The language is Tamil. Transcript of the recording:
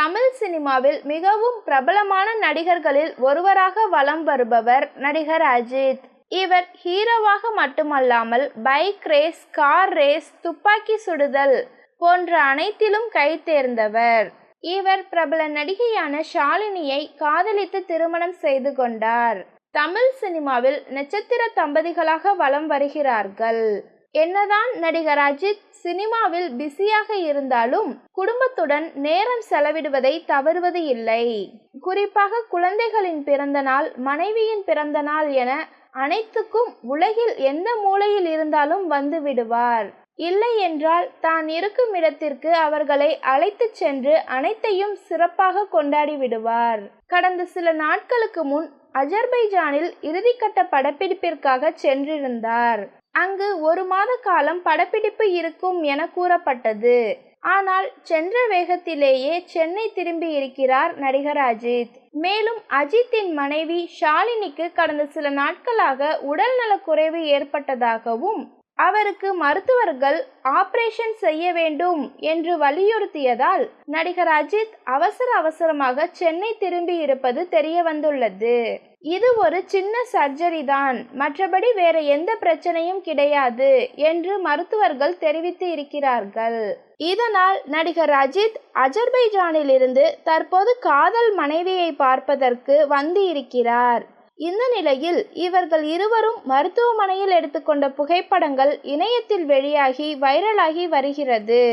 தமிழ் சினிமாவில் மிகவும் பிரபலமான நடிகர்களில் ஒருவராக வலம் வருபவர் நடிகர் அஜித். இவர் ஹீரோவாக மட்டுமல்லாமல் பைக் ரேஸ் கார் ரேஸ் துப்பாக்கி சுடுதல் போன்ற அனைத்திலும் கை தேர்ந்தவர். இவர் பிரபல நடிகையான ஷாலினியை காதலித்து திருமணம் செய்து கொண்டார். தமிழ் சினிமாவில் நட்சத்திர தம்பதிகளாக வலம் வருகிறார்கள். என்னதான் நடிகர் அஜித் சினிமாவில் பிஸியாக இருந்தாலும் குடும்பத்துடன் நேரம் செலவிடுவதை தவறுவது இல்லை. குறிப்பாக குழந்தைகளின் பிறந்த நாள் மனைவியின் பிறந்த நாள் என அனைத்துக்கும் உலகில் எந்த மூலையில் இருந்தாலும் வந்து விடுவார். இல்லை என்றால் தான் இருக்கும் இடத்திற்கு அவர்களை அழைத்துச் சென்று அனைத்தையும் சிறப்பாக கொண்டாடி விடுவார். கடந்த சில நாட்களுக்கு முன் அஜர்பைஜானில் இறுதிக்கட்ட படப்பிடிப்பிற்காக சென்றிருந்தார். அங்கு ஒரு மாத காலம் படப்பிடிப்பு இருக்கும் என கூறப்பட்டது. ஆனால் சென்ற வேகத்திலேயே சென்னை திரும்பி இருக்கிறார் நடிகர் அஜித். மேலும் அஜித்தின் மனைவி ஷாலினிக்கு கடந்த சில நாட்களாக உடல்நலக் குறைவு ஏற்பட்டதாகவும் அவருக்கு மருத்துவர்கள் ஆபரேஷன் செய்ய வேண்டும் என்று வலியுறுத்தியதால் நடிகர் அஜித் அவசர அவசரமாக சென்னை திரும்பி இருப்பது தெரிய வந்துள்ளது இது ஒரு சின்ன சர்ஜரி தான். மற்றபடி வேற எந்த பிரச்சனையும் கிடையாது என்று மருத்துவர்கள் தெரிவித்து இருக்கிறார்கள். இதனால் நடிகர் அஜித் அஜர்பைஜானிலிருந்து தற்போது காதல் மனைவியை பார்ப்பதற்கு வந்து இருக்கிறார். இந்த நிலையில் இவர்கள் இருவரும் மருத்துவமனையில் எடுத்துக்கொண்ட புகைப்படங்கள் இணையத்தில் வெளியாகி வைரலாகி வருகிறது.